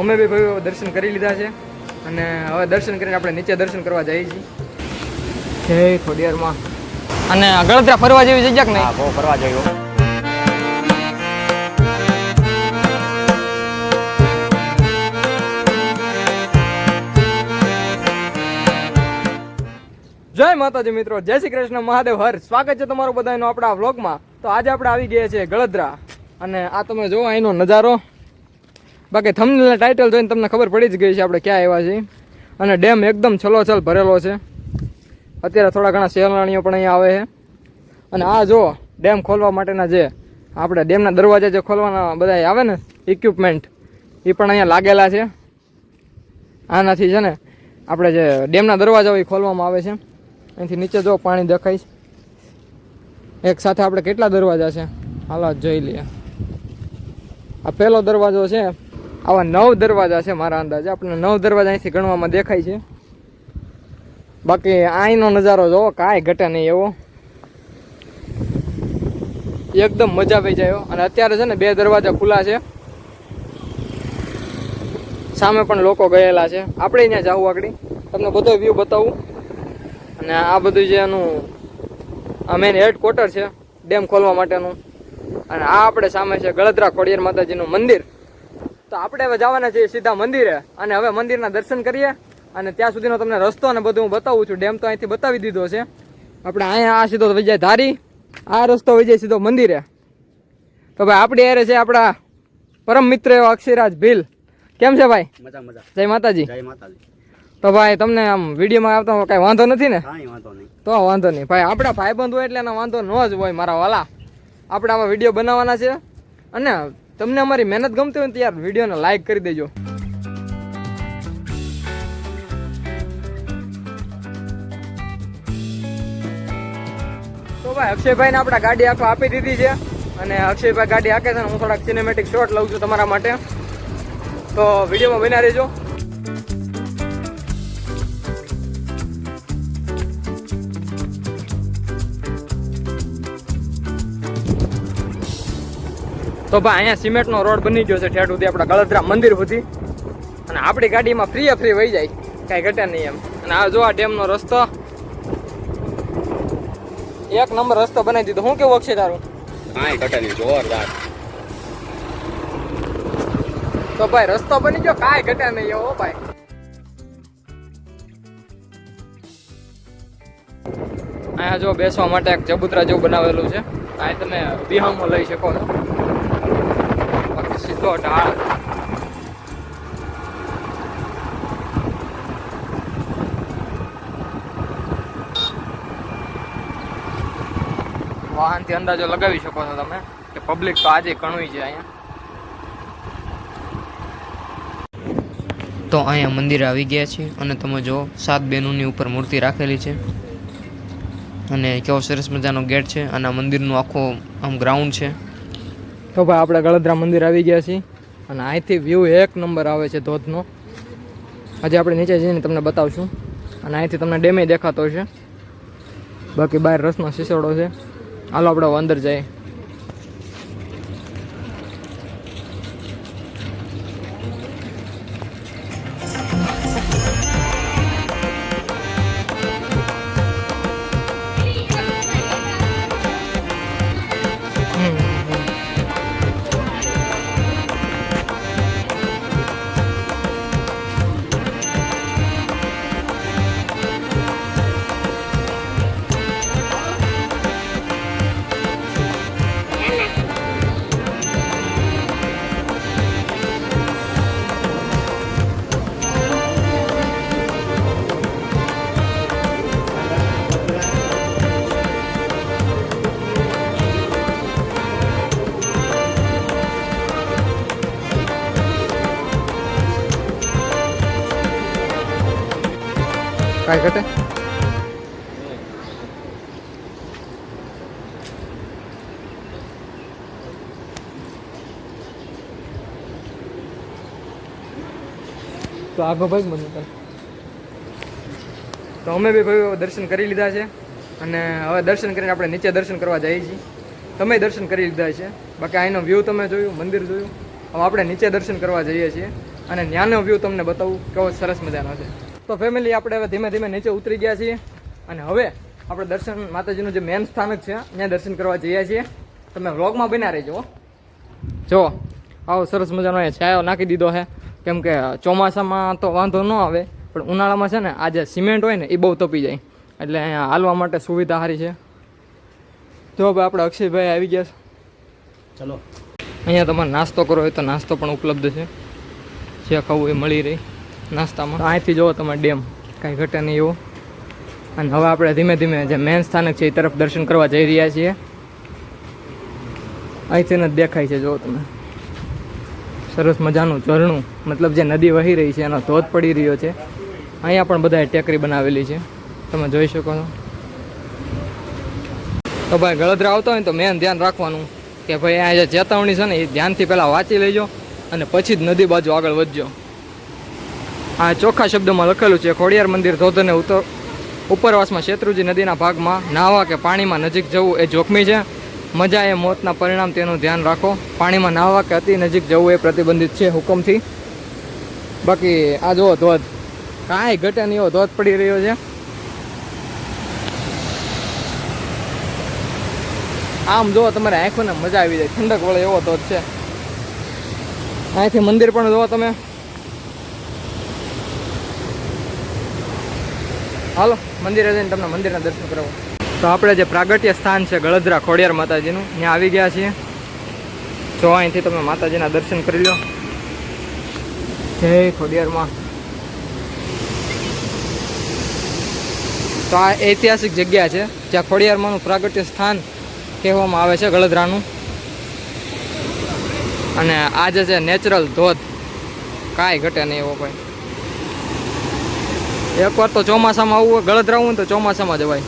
અમે બી ભાઈઓ દર્શન કરી લીધા છે અને હવે દર્શન કરીને આપણે નીચે દર્શન કરવા જઈએ છીએ. જય ખોડિયારમાં. અને ગળતરા ફરવા જેવી જગ્યા કે નહીં? બહુ ફરવા જોયું જય માતાજી મિત્રો જય શ્રી કૃષ્ણ મહાદેવ હર. સ્વાગત છે તમારું બધાનું આપણા વ્લોગમાં તો આજે આપણે આવી ગયા છીએ ગળદરા અને આ તમે જુઓ અહીંનો નજારો. બાકી થંબનેલ ટાઇટલ જોઈને તમને ખબર પડી જ ગઈ છે આપણે ક્યાં આવ્યા છીએ. અને ડેમ એકદમ છલોછલ ભરેલો છે. અત્યારે થોડા ઘણા સહેલાણીઓ પણ અહીંયા આવે છે. અને આ જો, ડેમ ખોલવા માટેના જે આપણે ડેમના દરવાજા જે ખોલવાના બધા આવે ને ઇક્વિપમેન્ટ એ પણ અહીંયા લાગેલા છે. આનાથી છે ને, આપણે જે ડેમના દરવાજાઓ એ ખોલવામાં આવે છે. અહીંથી નીચે જો પાણી દેખાય છે. એક સાથે આપણે કેટલા દરવાજા છે? હાલો જોઈ લઈએ. આ પહેલો દરવાજો છે આવા નવ દરવાજા છે મારા અંદાજે. આપણને નવ દરવાજા અહીંથી ગણવામાં દેખાય છે. બાકી અહીંનો નજારો જોવો, કાંઈ ઘટે નહીં એવો. એકદમ મજા આવી જાય. અને અત્યારે છે ને બે દરવાજા ખુલ્લા છે. સામે પણ લોકો ગયેલા છે. આપણે ત્યાં જાવું આગળ. તમને બધો વ્યૂ બતાવું. અને આ બધું જે એનું, આ મેન હેડક્વાર્ટર છે, ડેમ ખોલવા માટેનું. અને આ આપણે સામે છે ગળદરા ખોડિયાર માતાજીનું મંદિર. તો આપણે હવે જવાના છીએ સીધા મંદિરે. અને હવે મંદિરના દર્શન કરીએ. અને ત્યાં સુધીનો તમને રસ્તો અને બધું હું બતાવું છું. ડેમ તો અહીંથી બતાવી દીધો છે. આપણે અહીંયા આ સીધો વહી જાય ધારી આ રસ્તો વહી જાય સીધો મંદિરે. તો ભાઈ આપણી એરે છે આપણા પરમ મિત્ર એવા અક્ષયરાજ ભીલ. કેમ છે ભાઈ? મજા મજા. જય માતાજી. જય માતાજી. તો ભાઈ તમને આમ વિડીયોમાં આવતા કાંઈ વાંધો નથી ને? કાંઈ વાંધો નહીં. તો વાંધો નહીં. ભાઈ આપણા ભાઈબંધ હોય એટલે એનો વાંધો ન જ હોય મારા વાલા. આપણે આવા વીડિયો બનાવવાના છે. અને તમને અમારી મહેનત ગમતી હોય ને યાર વિડીયોને લાઈક કરી દેજો. તો ભાઈ અક્ષયભાઈને આપણા ગાડી આખો આપી દીધી છે અને અક્ષયભાઈ ગાડી હાકે છે ને હું થોડાક સિનેમેટિક શોટ લઉં છું તમારા માટે. તો વિડીયોમાં બનાવી રહેજો. તો ભાઈ અહીંયા સિમેન્ટનો રોડ બની ગયો છે ઠેઠ સુધી આપણા ગળદરા મંદિર સુધી. અને આપણી ગાડીમાં ફ્રી ફ્રી વહી જાય કાંઈ ઘટે નહીં એમ. અને આ જો આ ડેમનો રસ્તો એક નંબર રસ્તો બનાવી દીધો. હું કેવું અક્ષય તારું? કાંઈ ઘટે નહીં જોરદાર. તો ભાઈ રસ્તો બની ગયો કાંઈ ઘટે નહીં એવો ભાઈ. અહીંયા જો બેસવા માટે એક ચબૂતરા જેવું બનાવેલું છે. આ તમે વિહામો લઈ શકો છો. સીધો ઢાળ વાહનથી અંદાજો લગાવી શકો છો તમે, કે પબ્લિક તો આજે ઘણું છે અહીંયા. તો અહીંયા મંદિર આવી ગયા છે અને તમે જો સાત બહેનોની ઉપર મૂર્તિ રાખેલી છે. અને કેવો સરસ મજાનો ગેટ છે અને આ મંદિરનું આખો આમ ગ્રાઉન્ડ છે. તો ભાઈ આપણે ગળદરા મંદિર આવી ગયા છીએ અને અહીંથી વ્યૂ એક નંબર આવે છે ધોધનો. આજે આપણે નીચે જઈને તમને બતાવશું. અને અહીંથી તમને ડેમે દેખાતો હશે. બાકી બહાર રસનો શીશોડો છે. હાલો આપણે અંદર જઈએ. ઘટે? તો આગો ભાઈ મને તો અમે બી ભાઈઓ દર્શન કરી લીધા છે અને હવે દર્શન કરીને આપણે નીચે દર્શન કરવા જઈએ છીએ. તમે દર્શન કરી લીધા છે. બાકી અહીંનો વ્યૂ તમે જોયું, મંદિર જોયું. હવે આપણે નીચે દર્શન કરવા જઈએ છીએ અને ત્યાંનો વ્યૂ તમને બતાવું કેવો સરસ મજાનો છે. તો ફેમિલી આપણે હવે ધીમે ધીમે નીચે ઉતરી ગયા છીએ. અને હવે આપણે દર્શન માતાજીનું જે મેન સ્થાનક છે ત્યાં દર્શન કરવા જઈએ છીએ. તમે વ્લોગમાં બન્યા રહેજો. જો આવો સરસ મજાનો એ છાયો નાખી દીધો છે. કેમ કે ચોમાસામાં તો વાંધો ન આવે પણ ઉનાળામાં છે ને આ જે સિમેન્ટ હોય ને એ બહુ તપી જાય. એટલે અહીંયા હાલવા માટે સુવિધા સારી છે. જો ભાઈ આપણે અક્ષયભાઈ આવી ગયા છે. ચલો. અહીંયા તમારે નાસ્તો કરવો હોય તો નાસ્તો પણ ઉપલબ્ધ છે. જે ખાવું એ મળી રહી. નાસ્તામાં. અહીંથી જોવો તમે ડેમ. કાંઈ ઘટે નહીં એવું. અને હવે આપણે ધીમે ધીમે જે મેન સ્થાનક છે એ તરફ દર્શન કરવા જઈ રહ્યા છીએ. અહીંથી જ દેખાય છે જો તમે. સરસ મજાનું ઝરણું. મતલબ જે નદી વહી રહી છે એનો ધોધ પડી રહ્યો છે. અહીંયા પણ બધાએ ટેકરી બનાવેલી છે. તમે જોઈ શકો છો. તો ભાઈ ગળદરા આવતો હોય તો મેન ધ્યાન રાખવાનું કે ભાઈ આ જે ચેતવણી છે ને એ ધ્યાનથી પહેલાં વાંચી લેજો અને પછી જ નદી બાજુ આગળ વધજો. આ ચોખ્ખા શબ્દોમાં લખેલું છે, ખોડિયાર મંદિર ધોધને ઉત્તર ઉપરવાસમાં શેત્રુજી નદીના ભાગમાં નાહવા કે પાણીમાં નજીક જવું એ જોખમી છે. મજા એ મોતના પરિણામ તેનું ધ્યાન રાખો. પાણીમાં નાહવા કે અતિ નજીક જવું એ પ્રતિબંધિત છે હુકમથી. બાકી આ જુઓ ધોધ. કાંઈ ઘટે નહીં એવો ધોધ પડી રહ્યો છે. આમ જુઓ તમારે આંખોને મજા આવી જાય. ઠંડક વળે એવો ધોધ છે. અહીંથી મંદિર પણ જુઓ તમે. હાલો, મંદિરે જઈને તમને મંદિરના દર્શન કરાવો. તો આપણે જે પ્રાગટ્ય સ્થાન છે ગળદરા ખોડિયાર માતાજીનું, ત્યાં આવી ગયા છીએ. જો અહીંથી તમે માતાજીના દર્શન કરી લો. જય ખોડિયારમાં. તો આ ઐતિહાસિક જગ્યા છે, જ્યાં ખોડિયારમાંનું પ્રાગટ્ય સ્થાન કહેવામાં આવે છે ગળદરાનું. અને આ જે છે નેચરલ ધોધ, કાંઈ ઘટે નહીં એવો કોઈ. એકવાર તો ચોમાસામાં આવવું હોય ગળદરા હોય તો ચોમાસામાં જવાય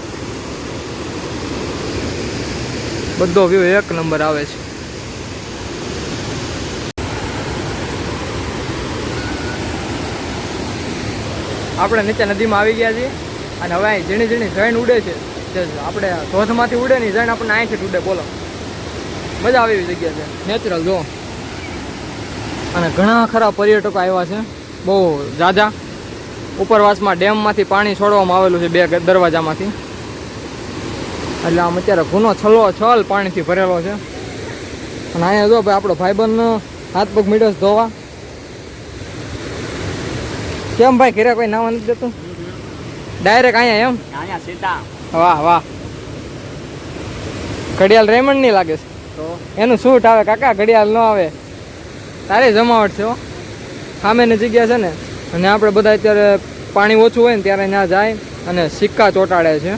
બધો વ્યૂ એક નંબર આવે છે. આપણે નીચે નદીમાં આવી ગયા છીએ અને હવે અહીં ઝીણી ઝીણી જૈન ઉડે છે. આપણે ધોધમાંથી ઉડે નહીં જૈન આપણને અહીંથી ઉડે, બોલો. મજા આવે એવી જગ્યા છે. નેચરલ જો. અને ઘણા ખરા પર્યટકો આવ્યા છે. બહુ જાજા. ઉપરવાસમાં ડેમમાંથી પાણી છોડવામાં આવેલું છે બે દરવાજામાંથી. એટલે આમ અત્યારે ઘૂનો છલો છલ પાણીથી ભરેલો છે. અને અહીંયા જો ભાઈ આપણો ભાઈબંધ હાથ પગ મીડસ ધોવા. કેમ ભાઈ ઘરે કોઈ નાવા નથી દેતું? ડાયરેક્ટ અહીંયા એમ? વાહ વાહ. ઘડિયાળ રેમંડ નહીં લાગે છે. એનું શૂટ આવે. કાકા ઘડિયાળ ન આવે. તારે જમાવટ છે હો. સામેની જગ્યા છે ને. અને આપણે બધા અત્યારે પાણી ઓછું હોય ને ત્યારે ત્યાં જાય અને સિક્કા ચોંટાડે છે.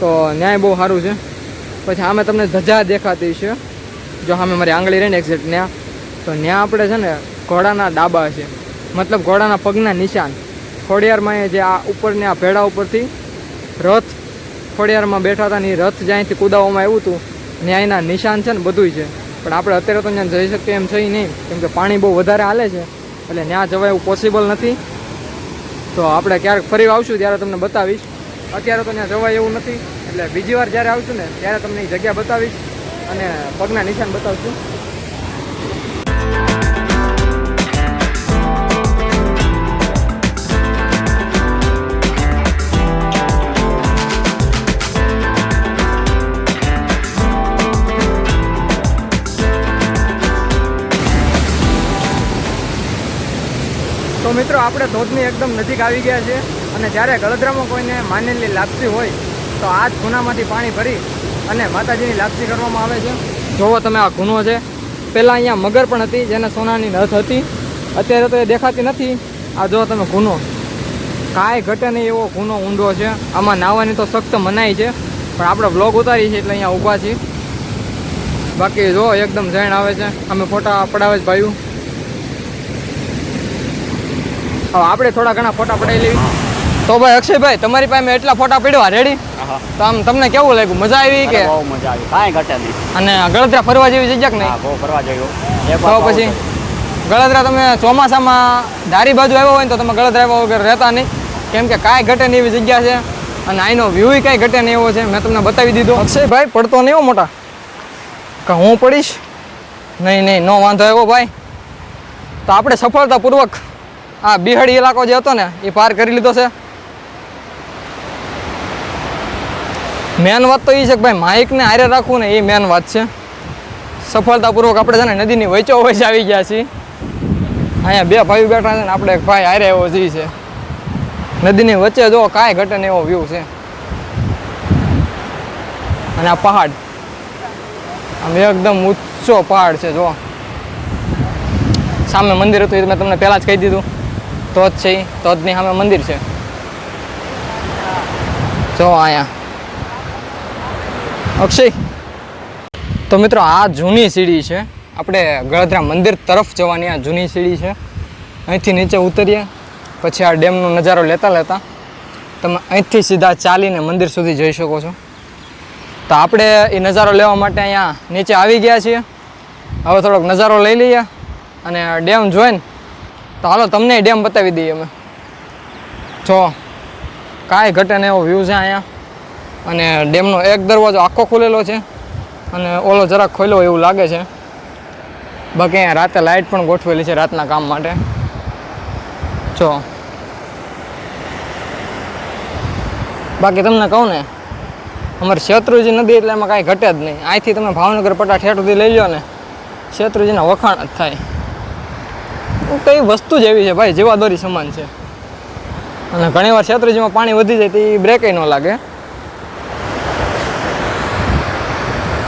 તો ન્યાય બહુ સારું છે. પછી આમે તમને ધજા દેખાતી છે. જો સામે મારી આંગળી રહી ને એક્ઝેક્ટ ત્યાં તો ત્યાં આપણે છે ને ઘોડાના ડાબા છે. મતલબ ઘોડાના પગના નિશાન. ખોડિયારમાં જે આ ઉપરની આ ભેડા ઉપરથી રથ ખોડિયારમાં બેઠા હતા ને રથ જ્યાંથી કુદાવવામાં આવ્યું હતું ન્યાયના નિશાન છે ને બધુંય છે. પણ આપણે અત્યારે તો ત્યાં જઈ શકીએ એમ છે નહીં, કેમ કે પાણી બહુ વધારે હાલે છે. એટલે ત્યાં જવાય એવું પોસિબલ નથી. તો આપણે ક્યારેક ફરી આવશું ત્યારે તમને બતાવીશ. અત્યારે તો ત્યાં જવાય એવું નથી. એટલે બીજી વાર જ્યારે આવશું ને, ત્યારે તમને એ જગ્યા બતાવીશ અને પગના નિશાન બતાવશું. મિત્રો, આપણે ધોધની એકદમ નજીક આવી ગયા છે અને જ્યારે ગળદરામાં કોઈને માનેલી લાપસી હોય, તો આ જ ખૂનામાંથી પાણી ભરી અને માતાજીની લાપસી કરવામાં આવે છે. જોવો તમે આ ખૂનો છે. પહેલાં અહીંયા મગર પણ હતી, જેને સોનાની નથ હતી. અત્યારે તો એ દેખાતી નથી. આ જો તમે ખૂનો કાંઈ ઘટે નહીં એવો ખૂનો ઊંડો છે. આમાં નાહવાની તો સખ્ત મનાઈ છે. પણ આપણે વ્લોગ ઉતારી છે એટલે અહીંયા ઊભા છીએ. બાકી જો એકદમ જૈન આવે છે. અમે ફોટા પડાવે જ ભાઈઓ હવે આપણે થોડા ઘણા ફોટા પડાવી લેવી. તો ભાઈ અક્ષયભાઈ તમારી પાસે મેં એટલા ફોટા પડ્યા? રેડી તો આમ તમને કેવું લાગ્યું? મજા આવી કે? બહુ મજા આવી. કાંઈ ઘટે નહીં. અને ગળદરા ફરવા જેવી જગ્યા કે નહીં? બહુ ફરવા જેવું. તો પછી ગળદરા તમે ચોમાસામાં ધારી બાજુ આવ્યો હોય તો તમે ગળદરા આવ્યા વગર રહેતા નહીં. કેમ કે કાંઈ ઘટે નહીં એવી જગ્યા છે. અને આઈનો વ્યૂ કાંઈ ઘટે નહીં એવો છે. મેં તમને બતાવી દીધો. અક્ષયભાઈ પડતો નહીં એવો મોટા? કે હું પડીશ? નહીં નહીં નો વાંધો આવ્યો ભાઈ. તો આપણે સફળતાપૂર્વક આ બિહાડી ઇલાકો જે હતો ને, એ પાર કરી લીધો છે. મેન વાત તો એ છે કે ભાઈ, માઇકને હારે રાખવું ને એ મેન વાત છે. સફળતાપૂર્વક આપણે છે ને નદીની વચ્ચો વચ્ચે આવી ગયા છીએ. અહીંયા બે ભાઈ બેઠા છે ને, આપણે એક ભાઈ હારે એવો જી છે. નદીની વચ્ચે જો કાંઈ ઘટે ને એવો વ્યૂ છે. અને આ પહાડ. આમ એકદમ ઊંચો પહાડ છે, જો. સામે મંદિર હતું એ મેં તમને પહેલાં જ કહી દીધું. જ છે એ ધોધની સામે મંદિર છે. જો અહીંયા. અક્ષય. તો મિત્રો, આ જૂની સીડી છે. આપણે ગળધરા મંદિર તરફ જવાની આ જૂની સીડી છે. અહીંથી નીચે ઉતરીએ. પછી આ ડેમનો નજારો લેતા લેતા તમે અહીંથી સીધા ચાલીને મંદિર સુધી જઈ શકો છો. તો આપણે એ નજારો લેવા માટે અહીંયા નીચે આવી ગયા છીએ. હવે થોડોક નજારો લઈ લઈએ અને ડેમ જોઈને તો હાલો, તમને ડેમ બતાવી દઈએ અમે. જો, કાંઈ ઘટે ને એવો વ્યૂ છે અહીંયા. અને ડેમનો એક દરવાજો આખો ખુલેલો છે. અને ઓલો જરાક ખોલ્યો એવું લાગે છે. બાકી અહીંયા રાતે લાઇટ પણ ગોઠવેલી છે રાતના કામ માટે. જો. બાકી તમને કહું ને, અમારે શેત્રુજી નદી એટલે એમાં કાંઈ ઘટે જ નહીં. અહીંથી તમે ભાવનગર પટા ઠેઠ સુધી લઈ લો ને, શેત્રુજીના વખાણ જ થાય. કઈ વસ્તુ જ એવી છે ભાઈ, જીવાદોરી સમાન છે. અને ઘણી વાર શેત્રુજીમાં પાણી વધી જાય તો એ બ્રેકે ન લાગે.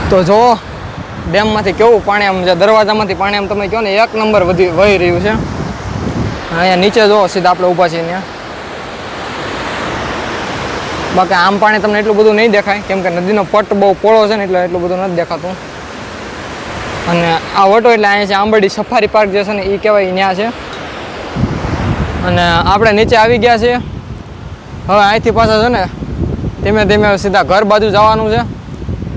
તો જો, ડેમમાંથી કેવું પાણી આમ દરવાજામાંથી પાણી આમ તમે કહો ને, એક નંબર વધી, વહી રહ્યું છે. અહીંયા નીચે જો, સીધા આપણે ઊભા છીએ ત્યાં. બાકી આમ પાણી તમને એટલું બધું નહીં દેખાય, કેમ કે નદીનો પટ બહુ પોળો છે ને, એટલે એટલું બધું નથી દેખાતું. અને આ વટો એટલે અહીંયા છે આંબરડી સફારી પાર્ક જે છે ને એ કહેવાય ત્યાં છે. અને આપણે નીચે આવી ગયા છીએ. હવે અહીંથી પાછા છે ને ધીમે ધીમે સીધા ઘર બાજુ જવાનું છે.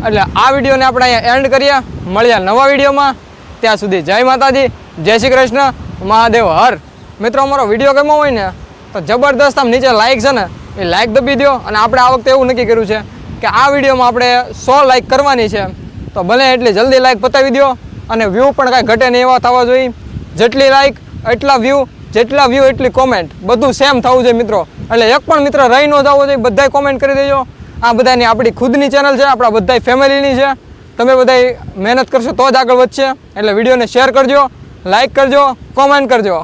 એટલે આ વિડીયોને આપણે અહીંયા એન્ડ કરીએ. મળ્યા નવા વિડીયોમાં. ત્યાં સુધી જય માતાજી, જય શ્રી કૃષ્ણ, મહાદેવ, હર. મિત્રો, અમારો વીડિયો ગમ્યો હોય ને, તો જબરદસ્ત આમ નીચે લાઇક છે ને, એ લાઇક દબી દો અને આપણે આ વખતે એવું નક્કી કર્યું છે કે આ વિડીયોમાં આપણે સો લાઇક કરવાની છે. તો ભલે એટલી જલ્દી લાઈક પતાવી દો અને વ્યૂ પણ કાંઈ ઘટે નહીં એવા થવા જોઈએ. જેટલી લાઈક એટલા વ્યૂ જેટલા વ્યૂ એટલી કોમેન્ટ બધું સેમ થવું જોઈએ મિત્રો. એટલે એક પણ મિત્ર રહી ન જવો જોઈએ, બધાય કોમેન્ટ કરી દેજો. આ બધાની આપણી ખુદની ચેનલ છે, આપણા બધાય ફેમિલીની છે. તમે બધાય મહેનત કરશો તો જ આગળ વધશે. એટલે વિડીયોને શેર કરજો લાઈક કરજો કોમેન્ટ કરજો.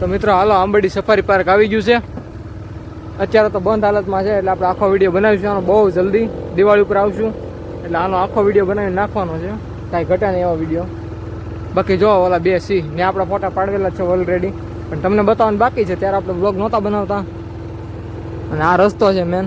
તો મિત્રો, હાલો આંબડી સફારી પાર્ક આવી ગયું છે. અત્યારે તો બંધ હાલતમાં છે, એટલે આપણે આખો વીડિયો બનાવીશું. આનો બહુ જલ્દી દિવાળી ઉપર આવશું. એટલે આનો આખો વીડિયો બનાવીને નાખવાનો છે. કાંઈ ઘટે નહીં એવો વીડિયો બાકી જો ઓલા બે સી ને આપણા ફોટા પાડવેલા છે ઓલરેડી પણ તમને બતાવવાનું બાકી છે. ત્યારે આપણે બ્લોગ નહોતા બનાવતા. અને આ રસ્તો છે મેન